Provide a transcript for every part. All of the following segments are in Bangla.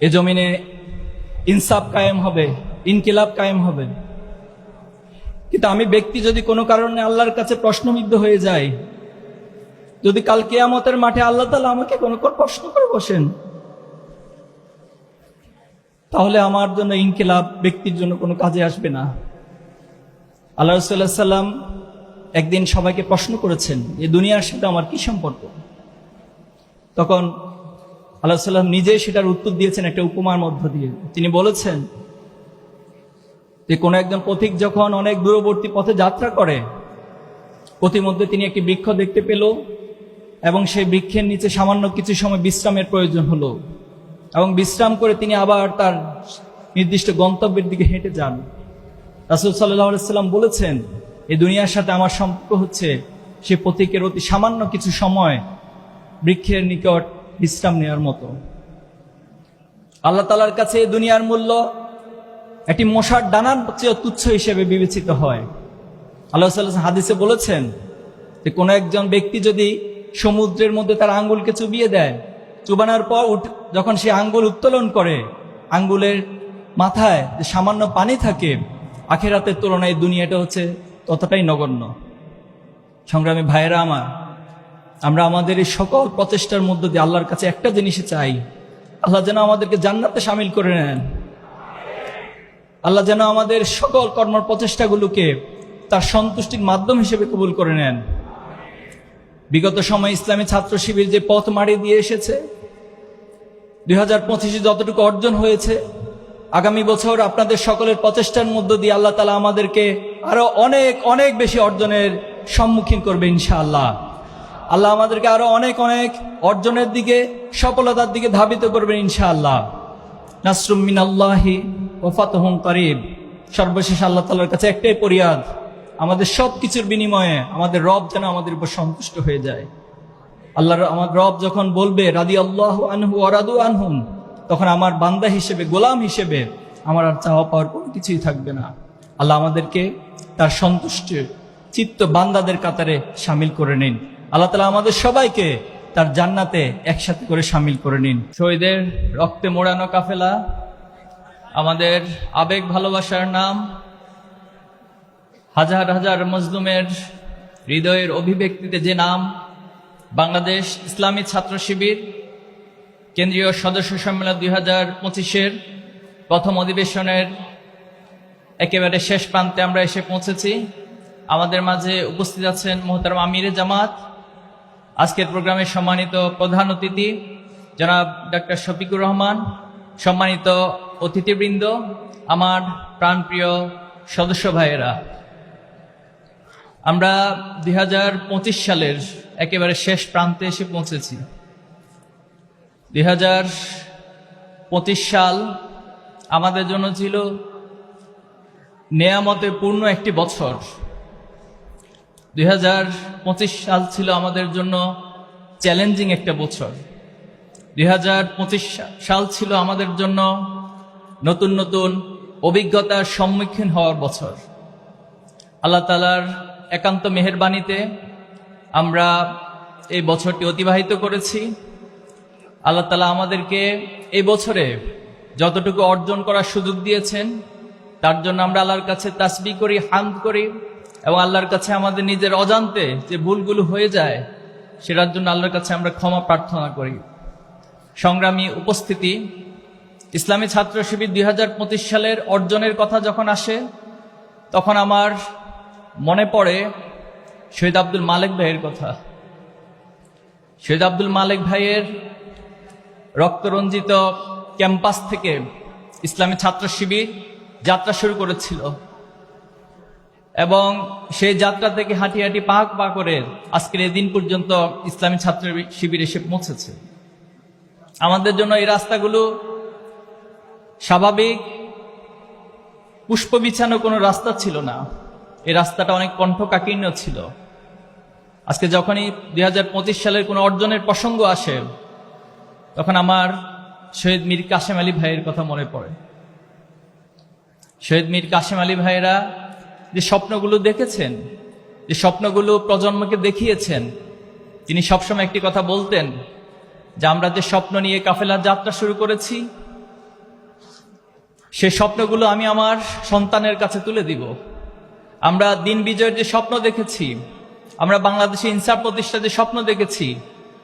এ জমিনে ইনসাফ কায়েম হবে, ইনকিলাব কায়েম হবে। কিন্তু আমি ব্যক্তি যদি কোনো কারণে আল্লাহর কাছে প্রশ্নবিদ্ধ হয়ে যাই, যদি কাল কেয়ামতের মাঠে আল্লাহ তালা আমাকে কোনো কোনো প্রশ্ন করে বসেন, তাহলে আমার জন্য ইনকিলাব ব্যক্তির জন্য কোনো কাজে আসবে না। আল্লাহ রসুল্লাহ সাল্লাম একদিন সবাইকে প্রশ্ন করেছেন যে দুনিয়ার সাথে আমার কি সম্পর্ক? তখন আল্লাহ সাল্লাম নিজে সেটার উত্তর দিয়েছেন একটা উপমার মধ্য দিয়ে। তিনি বলেছেন যে, কোনো একজন পথিক যখন অনেক দূরবর্তী পথে যাত্রা করে, পথিমধ্যে তিনি একটি বৃক্ষ দেখতে পেল এবং সেই বৃক্ষের নিচে সামান্য কিছু সময় বিশ্রামের প্রয়োজন হলো এবং বিশ্রাম করে তিনি আবার তার নির্দিষ্ট গন্তব্যের দিকে হেঁটে যান। রাসুল সাল্লাহ সাল্লাম বলেছেন এই দুনিয়ার সাথে আমার সম্পর্ক হচ্ছে সে পথিকের অতি সামান্য কিছু সময় বৃক্ষের নিকট বিশ্রাম নেওয়ার মতো। আল্লাহ তালার কাছে দুনিয়ার মূল্য একটি মশার ডানার চেয়ে তুচ্ছ হিসেবে বিবেচিত হয়। আল্লাহ হাদিসে বলেছেন যে, কোনো একজন ব্যক্তি যদি সমুদ্রের মধ্যে তার আঙ্গুলকে চুবিয়ে দেয়, চুবানোর পর উঠ- যখন সে আঙ্গুল উত্তোলন করে, আঙ্গুলের মাথায় যে সামান্য পানি থাকে, আখেরাতের তুলনায় দুনিয়াটা হচ্ছে ততটাই নগণ্য। সংগ্রামী ভাইয়েরা আমার আমরা আমাদের এই সকল প্রচেষ্টার মধ্য দিয়ে আল্লাহর কাছে একটা জিনিসই চাই। আল্লাহ যেন আমাদেরকে জান্নাতে সামিল করে নেন। আল্লাহ যেন আমাদের সকল কর্ম প্রচেষ্টাগুলোকে তার সন্তুষ্টির মাধ্যম হিসেবে কবুল করে নেন। বিগত সময় ইসলামী ছাত্র শিবির যে পথ মারি দিয়ে এসেছে, দুই হাজার পঁচিশে যতটুকু অর্জন হয়েছে, আগামী বছর আপনাদের সকলের প্রচেষ্টার মধ্য দিয়ে আল্লাহ তালা আমাদেরকে আরও অনেক অনেক বেশি অর্জনের সম্মুখীন করবে ইনশাআল্লাহ। আল্লাহ আমাদেরকে আরও অনেক অনেক অর্জনের দিকে, সফলতার দিকে ধাবিত করবেন ইনশাআল্লাহ। নাসরুম মিনাল্লাহি ও ফাতহুম করিব। সর্বশেষ আল্লাহ তালার কাছে একটাই পরিয়াদ আমাদের সব কিছুর বিনিময়ে আমাদের রব যেন আমাদের উপর সন্তুষ্ট হয়ে যায়। আল্লাহর, আমার রব যখন বলবে রাদি আল্লাহ আনহু অরাদু আনহুম, তখন আমার বান্দা হিসেবে, গোলাম হিসেবে আমার আর চাওয়া পাওয়ার কোনো কিছুই থাকবে না। আল্লাহ আমাদেরকে তার সন্তুষ্ট চিত্ত বান্দাদের কাতারে সামিল করে নিন। আল্লাহ তালা আমাদের সবাইকে তার জান্নাতে একসাথে করে সামিল করে নিন। শহীদের রক্তে মোড়ানো কাফেলা, আমাদের আবেগ ভালোবাসার নাম, হাজার হাজার মজলুমের হৃদয়ের অভিব্যক্তিতে যে নাম, বাংলাদেশ ইসলামী ছাত্র শিবির, কেন্দ্রীয় সদস্য সম্মেলন দুই হাজার পঁচিশের প্রথম অধিবেশনের একেবারে শেষ প্রান্তে আমরা এসে পৌঁছেছি। আমাদের মাঝে উপস্থিত আছেন মোহতারাম আমিরে জামাত আজকের প্রোগ্রামে সম্মানিত প্রধান অতিথি, জনাব ডাক্তার শফিকুর রহমান, সম্মানিত অতিথিবৃন্দ, আমার প্রাণপ্রিয় সদস্য ভাইয়েরা। আমরা দুই হাজার পঁচিশ সালের একেবারে শেষ প্রান্তে এসে পৌঁছেছি। দুই হাজার পঁচিশ সাল আমাদের জন্য ছিল নেয়ামতে পূর্ণ একটি বছর। দুই হাজার পঁচিশ সাল ছিল আমাদের জন্য চ্যালেঞ্জিং একটা বছর। দুই হাজার পঁচিশ সাল ছিল আমাদের জন্য নতুন নতুন অভিজ্ঞতার সম্মুখীন হওয়ার বছর। আল্লাহ তালার একান্ত মেহেরবানিতে আমরা এই বছরটি অতিবাহিত করেছি। আল্লাহ তালা আমাদেরকে এই বছরে যতটুকু অর্জন করার সুযোগ দিয়েছেন, তার জন্য আমরা আল্লাহর কাছে তাসবি করি, হামদ করি। এবং আল্লাহর কাছে আমাদের নিজের অজান্তে যে ভুলগুলো হয়ে যায়, সেটার জন্য আল্লাহর কাছে আমরা ক্ষমা প্রার্থনা করি। সংগ্রামী উপস্থিতি, ইসলামী ছাত্র শিবির দুই হাজার পঁচিশ সালের অর্জনের কথা যখন আসে, তখন আমার মনে পড়ে শহীদ আব্দুল মালিক ভাইয়ের কথা। শহীদ আব্দুল মালিক ভাইয়ের রক্তরঞ্জিত ক্যাম্পাস থেকে ইসলামী ছাত্র শিবির যাত্রা শুরু করেছিল। এবং সেই যাত্রা থেকে হাঁটি হাঁটি পাক পা করে আজকের এই দিন পর্যন্ত ইসলামী ছাত্র শিবির এসে পৌঁছেছে। আমাদের জন্য এই রাস্তাগুলো স্বাভাবিক। পুষ্প বিছানো কোনো রাস্তা ছিল না। এই রাস্তাটা অনেক কণ্ঠকাকীর্ণ ছিল। আজকে যখনই দুই হাজার পঁচিশ সালের কোনো অর্জনের প্রসঙ্গ আসে, তখন আমার শহীদ মীর কাশেম আলী ভাইয়ের কথা মনে পড়ে। শহীদ মীর কাশেম আলী ভাইয়েরা যে স্বপ্নগুলো দেখেছেন, যে স্বপ্নগুলো প্রজন্মকে দেখিয়েছেন, তিনি সবসময় একটি কথা বলতেন, যে আমরা যে স্বপ্ন নিয়ে কাফেলার যাত্রা শুরু করেছি, সে স্বপ্নগুলো আমি আমার সন্তানের কাছে তুলে দিব। আমরা দিন বিজয়ের যে স্বপ্ন দেখেছি, আমরা বাংলাদেশে ইনসাফ প্রতিষ্ঠা যে স্বপ্ন দেখেছি,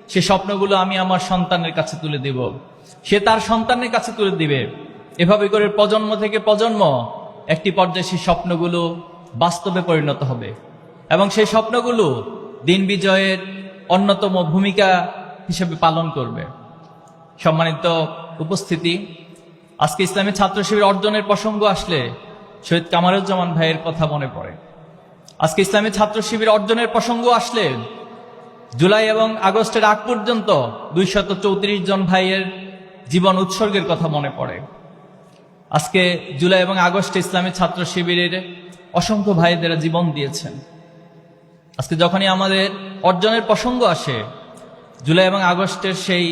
সে স্বপ্নগুলো আমি আমার সন্তানের কাছে তুলে দিব। সে তার সন্তানের কাছে তুলে দিবে। এভাবে করে প্রজন্ম থেকে প্রজন্ম একটি পর্যায়ে সেই স্বপ্নগুলো বাস্তবে পরিণত হবে। এবং সেই স্বপ্নগুলো দিন বিজয়ের অন্যতম ভূমিকা হিসেবে পালন করবে। সম্মানিত উপস্থিতি, আজকে ইসলামী ছাত্র শিবির অর্জনের প্রসঙ্গ আসলে শহীদ কামারুজ্জামান ভাইয়ের কথা মনে পড়ে। আজকে ইসলামী ছাত্র শিবির অর্জনের প্রসঙ্গ আসলে জুলাই এবং আগস্টের আগ পর্যন্ত দুইশত জন ভাইয়ের জীবন উৎসর্গের কথা মনে পড়ে। আজকে জুলাই এবং আগস্টে ইসলামী ছাত্র শিবিরের অসংখ্য ভাইদেরা জীবন দিয়েছেন। আজকে যখনই আমাদের অর্জনের প্রসঙ্গ আসে, জুলাই এবং আগস্টের সেই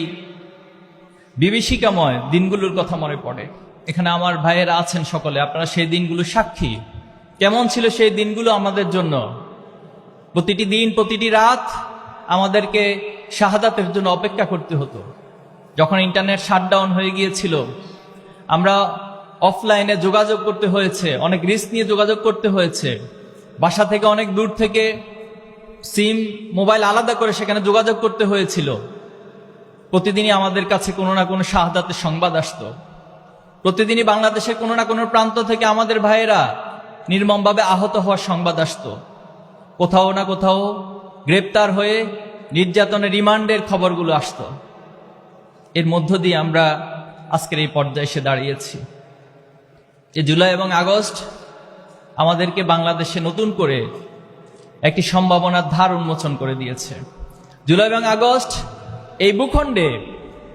বিভীষিকাময় দিনগুলোর কথা মনে পড়ে। এখানে আমার ভাইয়েরা আছেন সকলে, আপনারা সেই দিনগুলো সাক্ষী। কেমন ছিল সেই দিনগুলো আমাদের জন্য? প্রতিটি দিন, প্রতিটি রাত আমাদেরকে শাহাদাতের জন্য অপেক্ষা করতে হতো। যখন ইন্টারনেট শাটডাউন হয়ে গিয়েছিল, আমরা অফলাইনে যোগাযোগ করতে হয়েছে, অনেক রিস্ক নিয়ে যোগাযোগ করতে হয়েছে। বাসা থেকে অনেক দূর থেকে সিম মোবাইল আলাদা করে সেখানে যোগাযোগ করতে হয়েছিল। প্রতিদিনই আমাদের কাছে কোনো না কোনো শাহাদাতের সংবাদ আসতো। প্রতিদিনই বাংলাদেশের কোনো না কোনো প্রান্ত থেকে আমাদের ভাইয়েরা নির্মমভাবে আহত হওয়ার সংবাদ আসতো। কোথাও না কোথাও গ্রেপ্তার হয়ে নির্যাতনের রিমান্ডের খবরগুলো আসতো। এর মধ্য দিয়ে আমরা আজকের এই পর্যায়ে এসে দাঁড়িয়েছি। যে জুলাই এবং আগস্ট আমাদেরকে বাংলাদেশে নতুন করে একটি সম্ভাবনার ধার উন্মোচন করে দিয়েছে। জুলাই এবং আগস্ট এই ভূখণ্ডে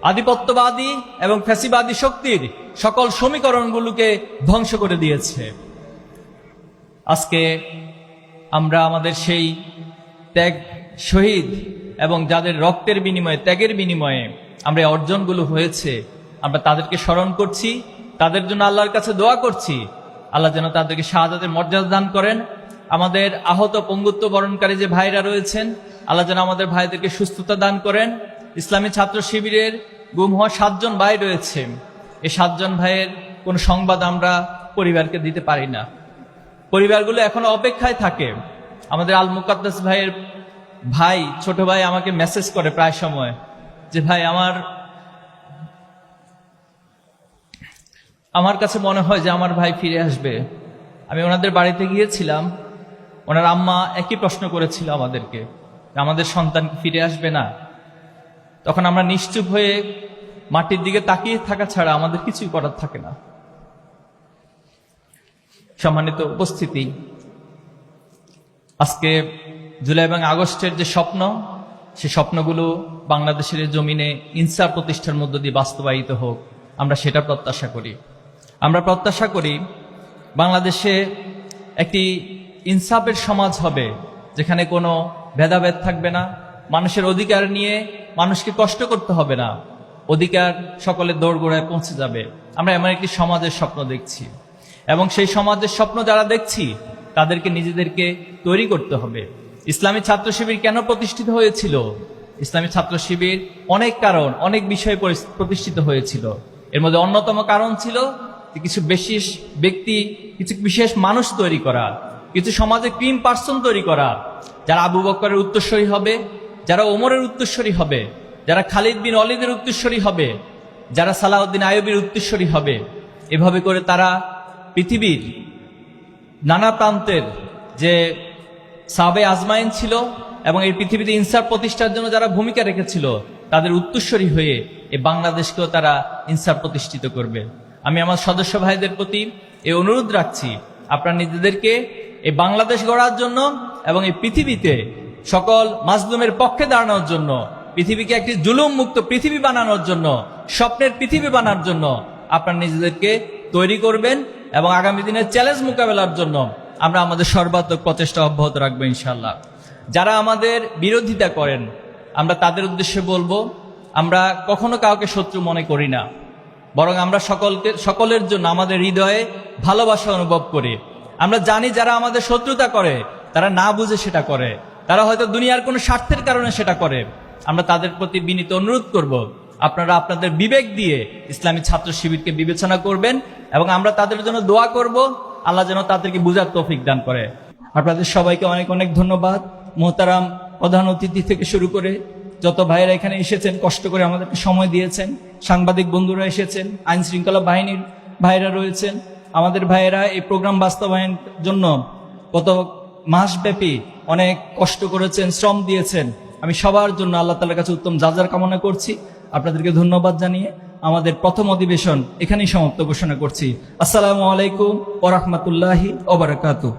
আধিপত্যবাদী এবং ফ্যাসিবাদী শক্তির সকল সমীকরণগুলোকে ধ্বংস করে দিয়েছে। আজকে আমরা আমাদের সেই ত্যাগ শহীদ এবং যাদের রক্তের বিনিময়ে, ত্যাগের বিনিময়ে আমরা অর্জনগুলো হয়েছে, আমরা তাদেরকে স্মরণ করছি। তাদের জন্য আল্লাহর কাছে দোয়া করছি। আল্লাহ যেন তাদেরকে শাহাদাতের মর্যাদা দান করেন। আমাদের আহত পঙ্গুত্ব বরণকারী যে ভাইরা রয়েছেন, আল্লাহ যেন আমাদের ভাইদেরকে সুস্থতা দান করেন। ইসলামী ছাত্র শিবিরের গুম হওয়া সাতজন ভাই রয়েছে। এই সাতজন ভাইয়ের কোনো সংবাদ আমরা পরিবারকে দিতে পারি না। পরিবারগুলো এখনও অপেক্ষায় থাকে। আমাদের আল মুকাদ্দাস ভাইয়ের ভাই, ছোট ভাই আমাকে মেসেজ করে প্রায় সময় যে, ভাই, আমার আমার কাছে মনে হয় যে আমার ভাই ফিরে আসবে। আমি ওনাদের বাড়িতে গিয়েছিলাম। ওনার আম্মা একই প্রশ্ন করেছিল আমাদেরকে আমাদের সন্তান ফিরে আসবে না। তখন আমরা নিশ্চুপ হয়ে মাটির দিকে তাকিয়ে থাকা ছাড়া আমাদের কিছুই করার থাকে না। সম্মানিত উপস্থিতি, আজকে জুলাই এবং আগস্টের যে স্বপ্ন, সে স্বপ্নগুলো বাংলাদেশের জমিনে ইনসার প্রতিষ্ঠার মধ্য দিয়ে বাস্তবায়িত হোক, আমরা সেটা প্রত্যাশা করি। আমরা প্রত্যাশা করি বাংলাদেশে একটি ইনসাফের সমাজ হবে, যেখানে কোনো ভেদাভেদ থাকবে না, মানুষের অধিকার নিয়ে মানুষকে কষ্ট করতে হবে না, অধিকার সকলের দৌড়গোড়ায় পৌঁছে যাবে। আমরা এমন একটি সমাজের স্বপ্ন দেখছি এবং সেই সমাজের স্বপ্ন যারা দেখছি, তাদেরকে নিজেদেরকে তৈরি করতে হবে। ইসলামী ছাত্র শিবির কেন প্রতিষ্ঠিত হয়েছিল? ইসলামী ছাত্র শিবির অনেক কারণ, অনেক বিষয়ে প্রতিষ্ঠিত হয়েছিল। এর মধ্যে অন্যতম কারণ ছিল কিছু বিশেষ ব্যক্তি, কিছু বিশেষ মানুষ তৈরি করা, কিছু সমাজে ক্রিম পার্সন তৈরি করা, যারা আবু বক্করের উত্তরস্বরী হবে, যারা ওমরের উত্তরস্বরী হবে, যারা খালিদ বিন অলিদের উত্তরস্বরী হবে, যারা সালাউদ্দিন আয়বির উত্তরস্বরী হবে, এভাবে করে তারা পৃথিবীর নানা প্রান্তের যে সাবে আজমাইন ছিল এবং এই পৃথিবীতে ইনসাফ প্রতিষ্ঠার জন্য যারা ভূমিকা রেখেছিল, তাদের উত্তরস্বরী হয়ে এই বাংলাদেশকেও তারা ইনসাফ প্রতিষ্ঠিত করবে। আমি আমার সদস্য ভাইদের প্রতি এই অনুরোধ রাখছি, আপনারা নিজেদেরকে এই বাংলাদেশ গড়ার জন্য এবং এই পৃথিবীতে সকল মাজলুমের পক্ষে দাঁড়ানোর জন্য, পৃথিবীকে একটি জুলুম মুক্ত পৃথিবী বানানোর জন্য, স্বপ্নের পৃথিবী বানার জন্য আপনারা নিজেদেরকে তৈরি করবেন এবং আগামী দিনের চ্যালেঞ্জ মোকাবেলার জন্য আমরা আমাদের সর্বাত্মক প্রচেষ্টা অব্যাহত রাখব ইনশাল্লাহ যারা আমাদের বিরোধিতা করেন, আমরা তাদের উদ্দেশ্যে বলব, আমরা কখনো কাউকে শত্রু মনে করি না। বরং আমরা সকলকে, সকলের জন্য আমাদের হৃদয়ে ভালোবাসা অনুভব করি। আমরা জানি যারা আমাদের শত্রুতা করে, তারা না বুঝে সেটা করে। তারা হয়তো দুনিয়ার কোনো স্বার্থের কারণে সেটা করে। আমরা তাদের প্রতি বিনীত অনুরোধ করব, আপনারা আপনাদের বিবেক দিয়ে ইসলামী ছাত্র শিবিরকে বিবেচনা করবেন এবং আমরা তাদের জন্য দোয়া করব। আল্লাহ যেন তাদেরকে বুঝার তৌফিক দান করে। আপনাদের সবাইকে অনেক অনেক ধন্যবাদ। মোহতারাম প্রধান অতিথি থেকে শুরু করে যত ভাইয়েরা এখানে এসেছেন, কষ্ট করে আমাদেরকে সময় দিয়েছেন, সাংবাদিক বন্ধুরা এসেছেন আইন শৃঙ্খলা বাহিনীর ভাইয়েরা রয়েছেন, আমাদের ভাইয়েরা এই প্রোগ্রাম বাস্তবায়ন জন্য গত মাসব্যাপী অনেক কষ্ট করেছেন, শ্রম দিয়েছেন। আমি সবার জন্য আল্লাহ তালার কাছে উত্তম যাজার কামনা করছি, আপনাদেরকে ধন্যবাদ জানিয়ে আমাদের প্রথম অধিবেশন এখানেই সমাপ্ত ঘোষণা করছি। আসসালামু আলাইকুম ওরহমতুল্লাহি ওবরাকাতু